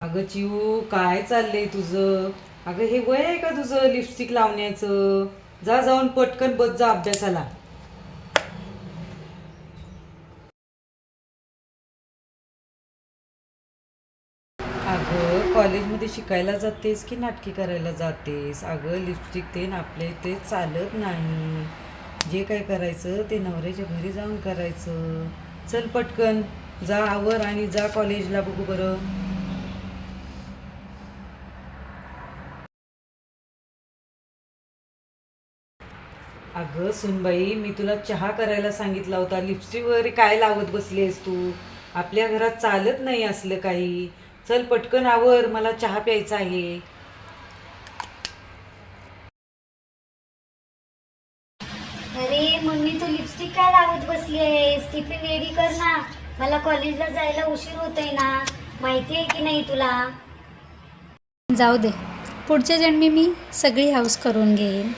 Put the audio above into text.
अगं चिऊ काय चाललंय तुझं? अगं हे वय आहे का तुझं लिपस्टिक लावण्याचं? जा जाऊन पटकन बस जा अभ्यासाला. अगं कॉलेजमध्ये शिकायला जातेस की नाटकी करायला जातेस? अगं लिपस्टिक ते नापले ते चालत नाही. जे काय करायचं ते नवऱ्याच्या घरी जाऊन करायचं. चल पटकन. जा आवर आणि जा कॉलेजला बघू बरं. अगं सुनबाई मी तुला चहा करायला सांगितला होता. लिपस्टिक वगैरे काय लावत बसलीस तू? आपल्या घरात चालत नाही असलं काही. चल पटकन आवर मला चहा प्यायचा आहे. अरे मम्मी तू लिपस्टिक काय लावत बसली आहेस टिफिन रेडी कर ना. मला कॉलेजला जायला उशीर होतोय ना. माहिती आहे की नाही तुला? जाऊ दे. पुढच्या जन्मी मी सगळी हाऊस करून घेईन.